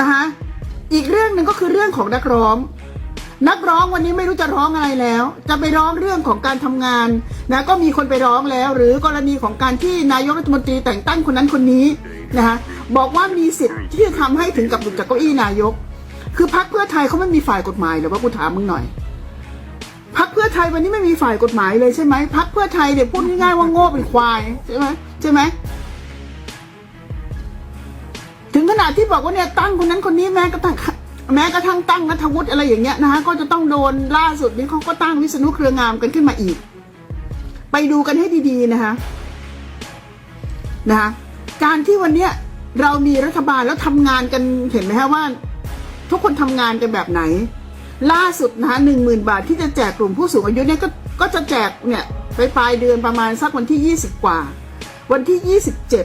นะคะอีกเรื่องหนึ่งก็คือเรื่องของนักร้อง นักร้องวันนี้ไม่รู้จะร้องอะไรแล้ว จะไปร้องเรื่องของการทำงานนะก็มีคนไปร้องแล้ว หรือกรณีของการที่นายกรัฐมนตรีแต่งตั้งคนนั้นคนนี้นะคะบอกว่ามีสิทธิ์ที่จะทำให้ถึงกับหลุดจากเก้าอี้นายก คือพรรคเพื่อไทยเขาไม่มีฝ่ายกฎหมายหรือว่ากูถามมึงหน่อยพรรคเพื่อไทยวันนี้ไม่มีฝ่ายกฎหมายเลยใช่ไหมพรรคเพื่อไทยเนี่ยวพูดง่ายๆว่าโง่เป็นควายใช่ไหมใช่ไหม นาดที่บอกว่าเนี่ยตั้งคนนั้นคนนี้แม้กระทั่งแม้กระทั่งตั้งนัทวุฒิอะไรอย่างเงี้ยนะคะก็จะต้องโดนล่าสุดนี้เขาก็ตั้งวิษณุเครืองามกันขึ้นมาอีก ไปดูกันให้ดีๆนะคะนะคะการที่วันเนี้ยเรามีรัฐบาลแล้วทำงานกันเห็นไหมฮะว่า ทุกคนทำงานกันแบบไหน ล่าสุดนะคะหนึ่งหมื่นบาทที่จะแจกกลุ่มผู้สูงอายุเนี่ยก็ก็จะแจกเนี่ยไปปลายเดือนประมาณสักวันที่ยี่สิบกว่า วันที่ยี่สิบเจ็ด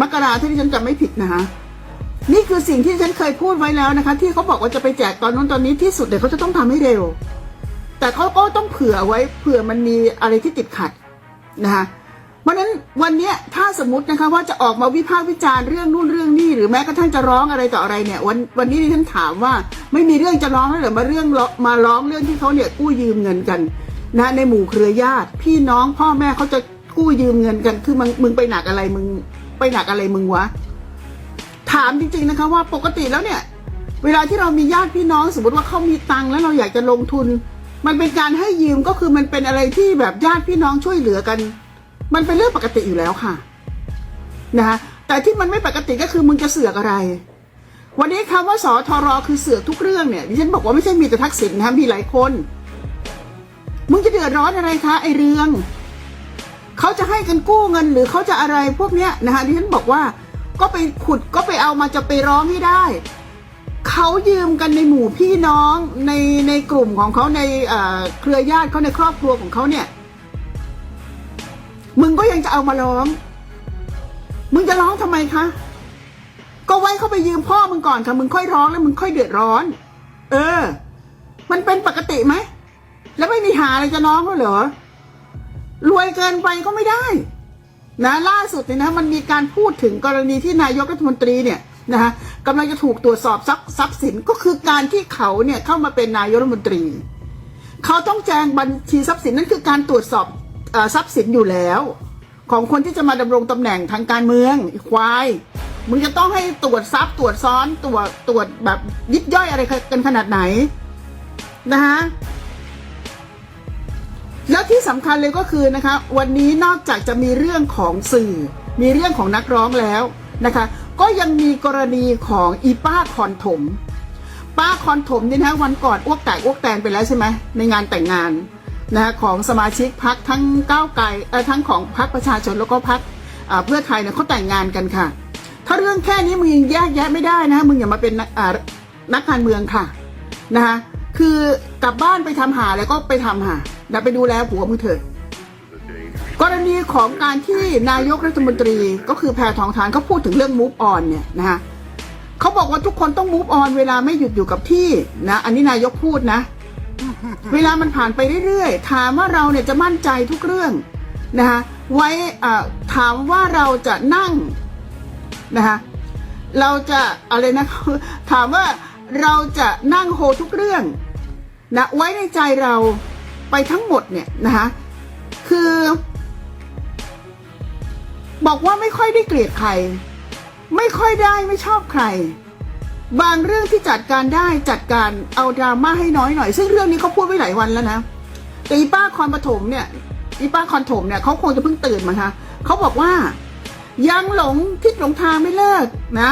มกราถ้าที่ฉันจำไม่ผิดนะคะ นี่คือสิ่งที่ฉันเคยพูดไว้แล้วนะคะ ที่เขาบอกว่าจะไปแจกตอนนู้นตอนนี้ที่สุดเดี๋ยวเขาจะต้องทำให้เร็ว แต่เขาก็ต้องเผื่อไว้เผื่อมันมีอะไรที่ติดขัดนะคะเพราะฉะนั้นวันนี้ถ้าสมมตินะคะว่าจะออกมาวิพากษ์วิจารณ์เรื่องนู่นเรื่องนี่หรือแม้กระทั่งจะร้องอะไรต่ออะไรเนี่ยวันวันนี้ที่ฉันถามว่าไม่มีเรื่องจะร้องแล้วเหรือมาเรื่องมาร้องเรื่องที่เขาเนี่ยกู้ยืมเงินกันนะในหมู่เครือญาติ พี่น้องพ่อแม่เขาจะกู้ยืมเงินกันคือมึงมึงไปหนักอะไรมึงไปหนักอะไรมึงวะามจริงๆนะคะว่าปกติแล้วเนี่ย เวลาที่เรามีญาติพี่น้องสมมติว่าเขามีตังค์แล้วเราอยากจะลงทุน มันเป็นการให้ยืมก็คือมันเป็นอะไรที่แบบญาติพี่น้องช่วยเหลือกัน มันเป็นเรื่องปกติอยู่แล้วค่ะนะคะแต่ที่มันไม่ปกติก็คือมึงจะเสือกอะไร วันนี้คำว่าสอทรคือเสือกทุกเรื่องเนี่ยดิฉันบอกว่าไม่ใช่มีแต่ทักษิณนะคะมีหลายคน มึงจะเดือดร้อนอะไรคะไอเรื่องเขาจะให้กันกู้เงินหรือเขาจะอะไรพวกเนี้ยนะคะดิฉันบอกว่า ก็ไปขุดก็ไปเอามาจะไปร้องให้ได้เขายืมกันในหมู่พี่น้องในในกลุ่มของเขาในเอ่อเครือญาติเขาในครอบครัวของเขาเนี่ย มึงก็ยังจะเอามาร้อง มึงจะร้องทำไมคะ ก็ไว้เขาไปยืมพ่อมึงก่อนค่ะมึงค่อยร้องแล้วมึงค่อยเดือดร้อน เออ มันเป็นปกติไหมแล้วไม่มีหาอะไรจะน้องเขาเหรอรวยเกินไปก็ไม่ได้ นะล่าสุดเนี่ยนะมันมีการพูดถึงกรณีที่นายกรัฐมนตรีเนี่ยนะคะกำลังจะถูกตรวจสอบทรัพย์ทรัพย์สินก็คือการที่เขาเนี่ยเข้ามาเป็นนายกรัฐมนตรี เขาต้องแจ้งบัญชีทรัพย์สินนั่นคือการตรวจสอบทรัพย์สินอยู่แล้ว ของคนที่จะมาดำรงตำแหน่งทางการเมืองควายมึงจะต้องให้ตรวจทรัพย์ตรวจซ้อนตรวจตรวจแบบยิบย่อยอะไรกันขนาดไหนนะคะ แล้วที่สำคัญเลยก็คือนะคะ วันนี้นอกจากจะมีเรื่องของสื่อ มีเรื่องของนักร้องแล้วนะคะ ก็ยังมีกรณีของอีป้าคอนถม ป้าคอนถมเนี่ยนะวันก่อนอ้วกแตกอ้วกแตนไปแล้วใช่ไหมในงานแต่งงานนะคะของสมาชิกพักทั้งก้าวไกลเออทั้งของพักประชาชนแล้วก็พักเพื่อไทยเนี่ยเขาแต่งงานกันค่ะ ถ้าเรื่องแค่นี้มึงยังแยกแยะไม่ได้นะมึงอย่ามาเป็นนักนกการเมืองค่ะนะคะคือกลับบ้านไปทำหาแล้วก็ไปทำหา นะไปดูแลผัวมึงเถิดกรณีของการที่นายกรัฐมนตรีก็คือแพทองทานเขาพูดถึงเรื่อง move on เนี่ยนะคะเขาบอกว่าทุกคนต้อง move on เวลาไม่หยุดอยู่กับที่นะ อันนี้นายกพูดนะ เวลามันผ่านไปเรื่อยๆ ถามว่าเราเนี่ยจะมั่นใจทุกเรื่องนะคะไว้อ่าถามว่าเราจะนั่งนะคะเราจะอะไรนะถามว่าเราจะนั่งโฮทุกเรื่องนะไว้ในใจเรา ไปทั้งหมดเนี่ยนะคะคือ บอกว่าไม่ค่อยได้เกลียดใคร ไม่ค่อยได้ไม่ชอบใคร บางเรื่องที่จัดการได้จัดการเอาดราม่าให้น้อยหน่อย ซึ่งเรื่องนี้เขาพูดไว้หลายวันแล้วนะแต่อีป้าคอนปฐมเนี่ยอีป้าคอนถมเนี่ยเขาคงจะเพิ่งตื่นมาคะเขาบอกว่า ยังหลงทิศหลงทางไม่เลิกนะ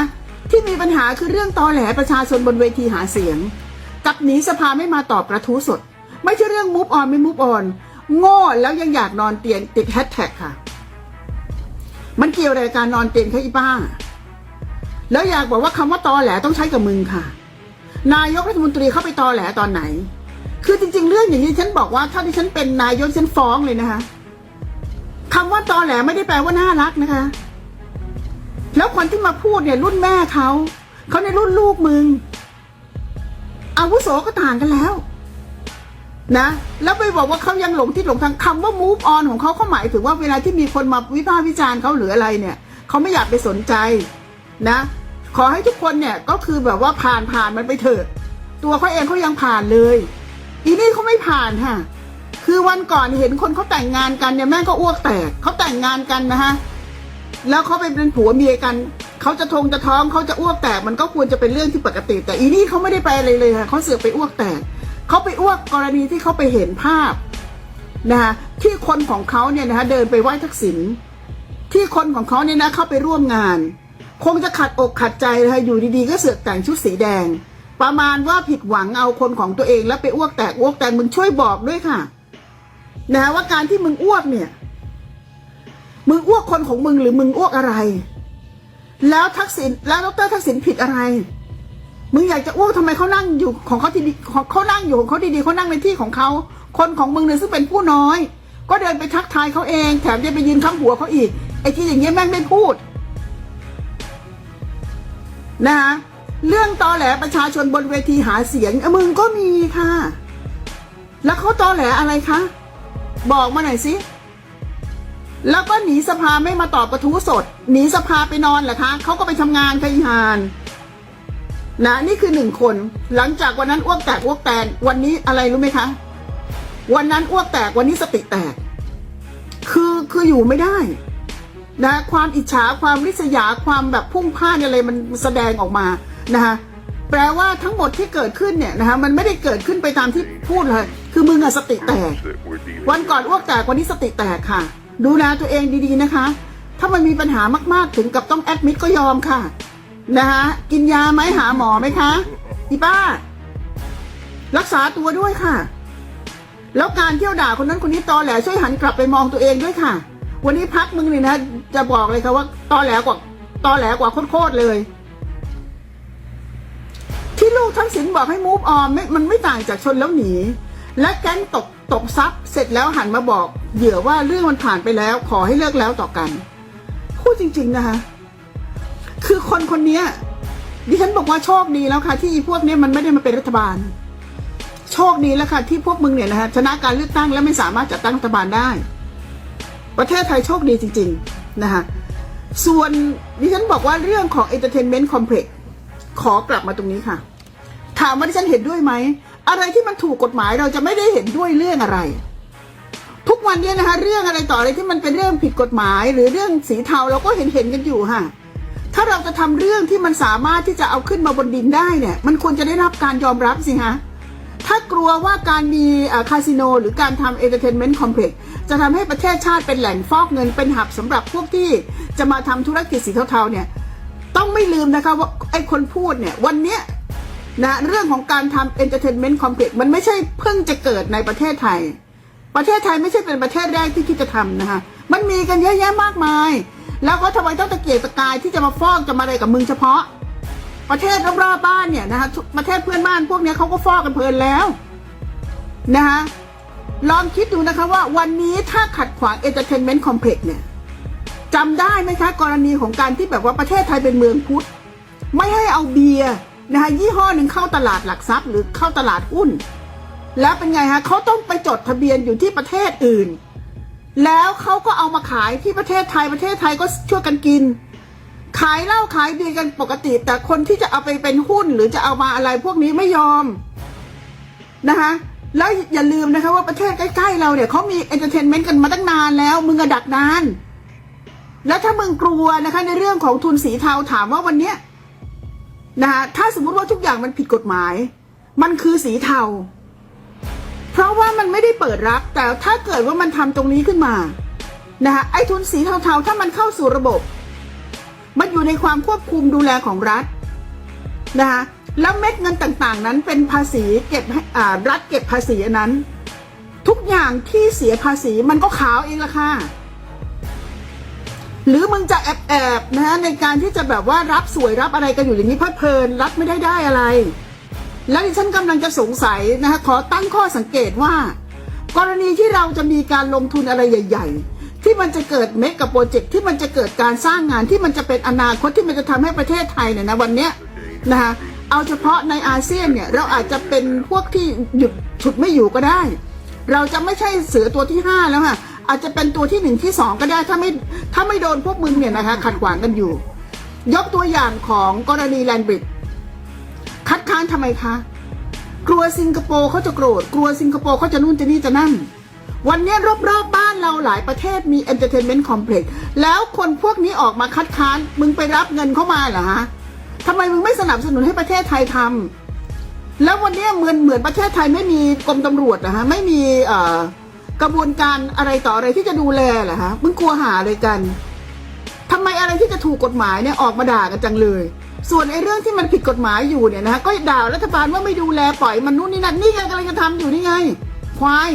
ที่มีปัญหาคือเรื่องตอแหลประชาชนบนเวทีหาเสียง กับหนีสภาไม่มาตอบกระทู้สด ไม่ใช่เรื่องมูฟออนไม่มูฟออนโง่แล้วยังอยากนอนเตียงติดแฮชแท็กค่ะ มันเกี่ยวอะไรกับการนอนเตียงคะอีป้าแล้วอยากบอกว่าคำว่าตอแหลต้องใช้กับมึงค่ะ นายกรัฐมนตรีเข้าไปตอแหลตอนไหน คือจริง ๆ เรื่องอย่างนี้ฉันบอกว่าถ้าที่ฉันเป็นนายกฉันฟ้องเลยนะคะคำว่าตอแหลไม่ได้แปลว่าน่ารักนะคะ แล้วคนที่มาพูดเนี่ยรุ่นแม่เขา เขาในรุ่นลูกมึง อาวุโสก็ต่างกันแล้ว นะแล้วไปบอกว่าเขายังหลงที่หลงทางคำว่า move on ของเขาเขาหมายถึงว่าเวลาที่มีคนมาวิพากษ์วิจารณ์เขาหรืออะไรเนี่ยเขาไม่อยากไปสนใจนะ ขอให้ทุกคนเนี่ยก็คือแบบว่าผ่านผ่านมันไปเถอะ ตัวเขาเองเขายังผ่านเลย อีนี่เขาไม่ผ่านค่ะคือวันก่อนเห็นคนเขาแต่งงานกันเนี่ยแม่ก็อ้วกแตกเขาแต่งงานกันนะฮะแล้วเขาไปเป็นผัวเมียกันเขาจะทงจะท้องเขาจะอ้วกแตกมันก็ควรจะเป็นเรื่องที่ปกติ แต่อีนี่เขาไม่ได้ไปอะไรเลยค่ะเขาเสือกไปอ้วกแตก เขาไปอ้วกกรณีที่เขาไปเห็นภาพนะคะที่คนของเขาเนี่ยนะคะเดินไปไหว้ทักษิณที่คนของเขาเนี่ยนะเข้าไปร่วมงาน คงจะขัดอกขัดใจนะคะอยู่ดีๆ ก็เสือกแต่งชุดสีแดง ประมาณว่าผิดหวังเอาคนของตัวเองแล้วไปอ้วกแตกอ้วกแตกมึงช่วยบอกด้วยค่ะนะว่าการที่มึงอ้วกเนี่ย มึงอ้วกคนของมึงหรือมึงอ้วกอะไร แล้วทักษิณแล้วดรทักษิณผิดอะไร มึงอยากจะอ้วกทำไมเขานั่งอยู่ของเขาที่ดีเขานั่งอยู่ของเขาดีๆเขานั่งในที่ของเขาคนของมึงเนี่ยซึ่งเป็นผู้น้อย ก็เดินไปทักทายเขาเอง แถมยังไปยืนข้างหัวเขาอีกไอ้ที่อย่างเงี้ยแม่งไม่พูดนะคะเรื่องตอแหลประชาชนบนเวทีหาเสียงเอมึงก็มีค่ะ แล้วเขาตอแหลอะไรคะบอกมาหน่อยสิแล้วก็หนีสภาไม่มาตอบกระทู้สด หนีสภาไปนอนเหรอคะเขาก็ไปทำงานไปหาน นะนี่คือหนึ่งคน หลังจากวันนั้นอ้วกแตกอ้วกแตนวันนี้อะไรรู้ไหมคะ วันนั้นอ้วกแตกวันนี้สติแตก คือคืออยู่ไม่ได้ นะ ความอิจฉาความริษยาความแบบพุ่งพล่านอะไรมันแสดงออกมานะคะแปลว่าทั้งหมดที่เกิดขึ้นเนี่ยนะคะมันไม่ได้เกิดขึ้นไปตามที่พูดเลย คือมึงอะสติแตก วันก่อนอ้วกแตกวันนี้สติแตกค่ะ ดูแลตัวเองดีๆนะคะ ถ้ามันมีปัญหามากๆถึงกับต้องแอดมิดก็ยอมค่ะ นะคะกินยาไหมหาหมอไหมคะอีป้า รักษาตัวด้วยค่ะ แล้วการเที่ยวด่าคนนั้นคนนี้ตอแหลช่วยหันกลับไปมองตัวเองด้วยค่ะ วันนี้พักมึงเนี่ยนะ จะบอกเลยค่ะว่าตอแหลกว่าตอแหลกว่าโคตรเลย ที่ลูกทั้งสินบอกให้มูฟออนมันไม่ต่างจากชนแล้วหนี และแก๊งตกตกทรัพย์เสร็จแล้วหันมาบอกเหยื่อว่าเรื่องมันผ่านไปแล้ว ขอให้เลิกแล้วต่อกันพูดจริง ๆ นะคะ คือคนคนนี้ดิฉันบอกว่าโชคดีแล้วค่ะ ที่พวกนี้มันไม่ได้มาเป็นรัฐบาล โชคดีแล้วค่ะ ที่พวกมึงเนี่ยนะคะชนะการเลือกตั้งและไม่สามารถจัดตั้งรัฐบาลได้ ประเทศไทยโชคดีจริง ๆ นะคะส่วนดิฉันบอกว่าเรื่องของ entertainment complex ขอกลับมาตรงนี้ค่ะ ถามว่าดิฉันเห็นด้วยไหม อะไรที่มันถูกกฎหมายเราจะไม่ได้เห็นด้วยเรื่องอะไร ทุกวันนี้นะคะเรื่องอะไรต่ออะไรที่มันเป็นเรื่องผิดกฎหมาย หรือเรื่องสีเทาเราก็เห็นเห็นกันอยู่ค่ะ ถ้าเราจะทำเรื่องที่มันสามารถที่จะเอาขึ้นมาบนดินได้เนี่ยมันควรจะได้รับการยอมรับสิฮะถ้ากลัวว่าการมีคาสิโนหรือการทำเอนเตอร์เทนเมนต์คอมเพล็กซ์จะทำให้ประเทศชาติเป็นแหล่งฟอกเงินเป็นหับสำหรับพวกที่จะมาทำธุรกิจสีเทาๆเนี่ยต้องไม่ลืมนะคะว่าไอ้คนพูดเนี่ยวันเนี้ยนะเรื่องของการทำเอนเตอร์เทนเมนต์คอมเพล็กซ์มันไม่ใช่เพิ่งจะเกิดในประเทศไทย ประเทศไทยไม่ใช่เป็นประเทศแรกที่คิดจะทำนะคะมันมีกันเยอะแยะมากมาย แล้วเขาทำไมต้องตะเกียกตะกายที่จะมาฟ้องจะมาอะไรกับมึงเฉพาะ ประเทศรอบๆบ้านเนี่ยนะคะประเทศเพื่อนบ้านพวกนี้เขาก็ฟ้องกันเพลินแล้วนะคะลองคิดดูนะคะว่าวันนี้ถ้าขัดขวาง Entertainment Complex เนี่ยจำได้ไหมคะกรณีของการที่แบบว่าประเทศไทยเป็นเมืองพุทธ ไม่ให้เอาเบียร์นะคะยี่ห้อหนึ่งเข้าตลาดหลักทรัพย์ หรือเข้าตลาดหุ้น แล้วเป็นไงฮะเขาต้องไปจดทะเบียนอยู่ที่ประเทศอื่น แล้วเขาก็เอามาขายที่ประเทศไทยประเทศไทยก็ช่วยกันกิน ขายเหล้าขายเบียร์กันปกติ แต่คนที่จะเอาไปเป็นหุ้นหรือจะเอามาอะไรพวกนี้ไม่ยอมนะคะแล้วอย่าลืมนะคะว่าประเทศใกล้ๆเราเนี่ยเขามีเอนเตอร์เทนเมนต์กันมาตั้งนานแล้ว มึงอะดักนาน แล้วถ้ามึงกลัวนะคะ ในเรื่องของทุนสีเทาถามว่าวันเนี้ยนะคะถ้าสมมุติว่าทุกอย่างมันผิดกฎหมาย มันคือสีเทา เพราะว่ามันไม่ได้เปิดรับ แต่ถ้าเกิดว่ามันทำตรงนี้ขึ้นมานะคะไอ้ทุนสีเทาๆ ถ้ามันเข้าสู่ระบบ มันอยู่ในความควบคุมดูแลของรัฐนะคะแล้วเม็ดเงินต่างๆ นั้นเป็นภาษีเก็บรัฐเก็บภาษีอันนั้น ทุกอย่างที่เสียภาษีมันก็ขาวเองละค่ะหรือมึงจะแอบๆนะฮะในการที่จะแบบว่ารับสวยรับอะไรกันอยู่อย่างนี้เพลิดเพลินรัฐไม่ได้ได้อะไร แล้วดิฉันกำลังจะสงสัยนะคะขอตั้งข้อสังเกตว่า กรณีที่เราจะมีการลงทุนอะไรใหญ่ ๆ ที่มันจะเกิดเมกะโปรเจกต์ที่มันจะเกิดการสร้างงานที่มันจะเป็นอนาคตที่มันจะทำให้ประเทศไทยเนี่ยนะวันเนี้ยนะคะเอาเฉพาะในอาเซียนเนี่ยเราอาจจะเป็นพวกที่หยุดฉุดไม่อยู่ก็ได้ เราจะไม่ใช่เสือตัวที่ห้าแล้วค่ะอาจจะเป็นตัวที่หนึ่งที่สองก็ได้ถ้าไม่ถ้าไม่โดนพวกมึงเนี่ยนะคะขัดขวางกันอยู่ ยกตัวอย่างของกรณีแลนบริดคัด ค้านทำไมคะกลัวสิงคโปร์เขาจะโกรธกลัวสิงคโปร์เขาจะนู่นจะนี่จะนั่น วันนี้รอบๆบบ้านเราหลายประเทศมีเอนเตอร์เทนเมนต์คอมเพล็กซ์แล้วคนพวกนี้ออกมาคัดค้าน มึงไปรับเงินเข้ามาเหรอฮะทำไมมึงไม่สนับสนุนให้ประเทศไทยทำแล้ววันนี้เหมือนเหมือนประเทศไทยไม่มีกรมตำรวจนะฮะไม่มีกระบวนการอะไรต่ออะไรที่จะดูแลเหรอฮะมึงกลัวหาอะไรกันทำไมอะไรที่จะถูกกฎหมายเนี่ยออกมาด่ากันจังเลย ส่วนไอ้เรื่องที่มันผิดกฎหมายอยู่เนี่ยนะฮะก็ด่ารัฐบาลว่าไม่ดูแลปล่อยมันนู่นนี่นั่นนี่ไงกำลังจะทำอยู่นี่ไง ควาย